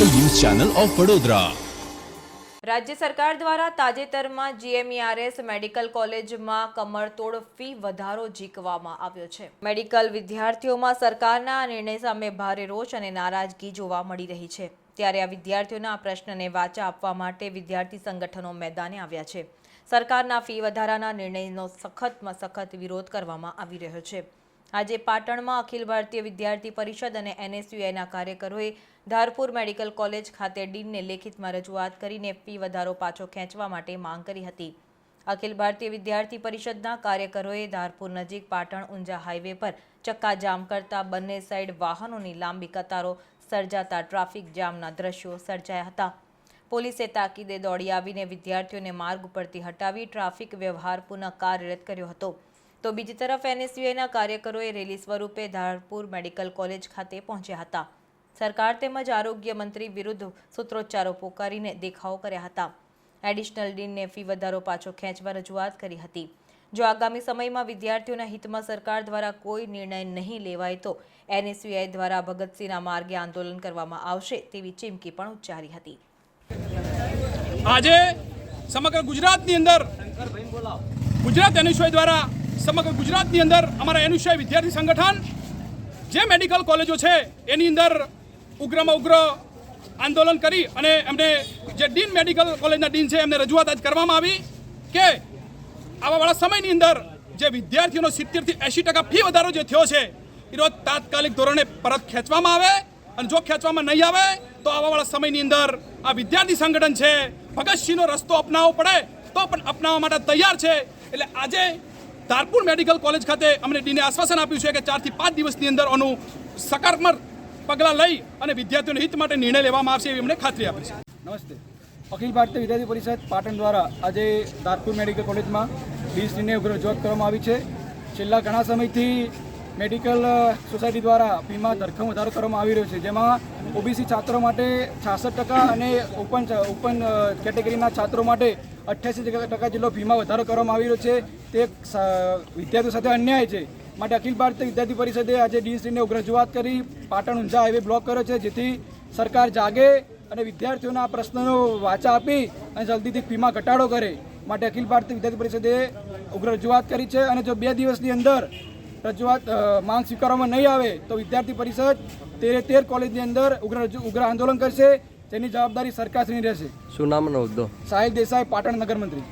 Channel of Vadodara. રાજ્ય સરકાર દ્વારા તાજેતરમાં જીએમઈઆરએસ મેડિકલ કોલેજમાં કમરતોડ ફી વધારો જીકવામાં આવ્યો છે. મેડિકલ વિદ્યાર્થીઓમાં સરકારના નિર્ણય સામે ભારે રોષ અને નારાજગી જોવા મળી રહી છે. ત્યારે આ વિદ્યાર્થીઓના આ પ્રશ્નને વાચા આપવા માટે વિદ્યાર્થી સંગઠનો મેદાને આવ્યા છે. સરકારના ફી વધારાના નિર્ણયનો સખતમાં સખત વિરોધ કરવામાં આવી રહ્યો છે. આજે પાટણમાં અખિલ ભારતીય વિદ્યાર્થી પરિષદ અને એનએસયુઆઈના કાર્યકરોએ ધારપુર મેડિકલ કોલેજ ખાતે ડીનને લેખિતમાં રજૂઆત કરીને ફી વધારો પાછો ખેંચવા માટે માંગ કરી હતી. અખિલ ભારતીય વિદ્યાર્થી પરિષદના કાર્યકરોએ ધારપુર નજીક પાટણ ઊંઝા હાઈવે પર ચક્કાજામ કરતા બંને સાઈડ વાહનોની લાંબી કતારો સર્જાતા ટ્રાફિક જામના દ્રશ્યો સર્જાયા હતા. પોલીસે તાકીદે દોડી આવીને વિદ્યાર્થીઓને માર્ગ ઉપરથી હટાવી ટ્રાફિક વ્યવહાર પુનઃ કાર્યરત કર્યો હતો. તો બીજી તરફ એનએસયુઆઈના કાર્યકરોએ રેલી સ્વરૂપે ધારપુર મેડિકલ કોલેજ ખાતે પહોંચ્યા હતા. સરકાર તેમજ આરોગ્ય મંત્રી વિરુદ્ધ સૂત્રોચ્ચારો પોકારીને દેખાવો કર્યા હતા. એડિશનલ ડીનને ફી વધારો પાછો ખેંચવા રજૂઆત કરી હતી. જો આગામી સમયમાં વિદ્યાર્થીઓના હિતમાં સરકાર દ્વારા કોઈ નિર્ણય નહીં લેવાય તો એનએસયુઆઈ દ્વારા ભગતસિંહના માર્ગે આંદોલન કરવામાં આવશે તેવી ચીમકી પણ ઉચ્ચારી હતી. આજે સમગ્ર ગુજરાતની અંદર ગુજરાત એનએસયુઆઈ દ્વારા સમગ્ર ગુજરાતની અંદર અમારા એનુસ્વાય વિદ્યાર્થી સંગઠન, જે મેડિકલ કોલેજો છે, એની અંદર ઉગ્રમાં ઉગ્ર આંદોલન કરી અને એમને જે ડીન મેડિકલ કોલેજના ડીન છે, એમને રજૂઆત આજ કરવામાં આવી કે આવાવાળા સમયની અંદર જે વિદ્યાર્થીઓનો સિત્તેરથી એંશી ટકા ફી વધારો જે થયો છે, એ રોજ તાત્કાલિક ધોરણે પરત ખેંચવામાં આવે અને જો ખેંચવામાં નહીં આવે, તો આવાવાળા સમયની અંદર આ વિદ્યાર્થી સંગઠન છે, ભગતસિંહનો રસ્તો અપનાવવો પડે, તો પણ અપનાવવા માટે તૈયાર છે. એટલે આજે ધારપુર મેડિકલ કોલેજ ખાતે અમને ડીને આશ્વાસન આપ્યું છે કે ચારથી પાંચ દિવસની અંદર આનું સકારાત્મક પગલાં લઈ અને વિદ્યાર્થીઓના હિત માટે નિર્ણય લેવામાં આવશે એવી અમને ખાતરી આપી છે. નમસ્તે. અખિલ ભારતીય વિદ્યાર્થી પરિષદ પાટણ દ્વારા આજે ધારપુર મેડિકલ કોલેજમાં ડીસીને ઉગ્ર રજૂઆત કરવામાં આવી છે. છેલ્લા ઘણા સમયથી મેડિકલ સોસાયટી દ્વારા ફીમાં ધરખમ વધારો કરવામાં આવી રહ્યો છે. જેમાં ઓબીસી છાત્રો માટે છાસઠ ટકા અને ઓપન ઓપન કેટેગરીના છાત્રો માટે અઠ્યાસી ટકા જેટલો ફીમાં વધારો કરવામાં આવી રહ્યો છે. તે વિદ્યાર્થીઓ સાથે અન્યાય છે. માટે અખિલ ભારતીય વિદ્યાર્થી પરિષદે આજે ડીસીને ઉગ્ર રજૂઆત કરી, પાટણ ઊંઝા હાઈવે બ્લોક કર્યો છે, જેથી સરકાર જાગે અને વિદ્યાર્થીઓના આ પ્રશ્નનો વાચા આપી અને જલ્દીથી ફીમાં ઘટાડો કરે. માટે અખિલ ભારતીય વિદ્યાર્થી પરિષદે ઉગ્ર રજૂઆત કરી છે અને જો બે દિવસની અંદર રજૂઆત માંગ સ્વીકારવામાં નહીં આવે તો વિદ્યાર્થી પરિષદ તેરે તેર કોલેજની અંદર ઉગ્ર ઉગ્ર આંદોલન કરશે. તેની જવાબદારી સરકારશ્રીની રહેશે. શું નામનો હોદ્દો? સાહિલ દેસાઈ પાટણ નગર મંત્રી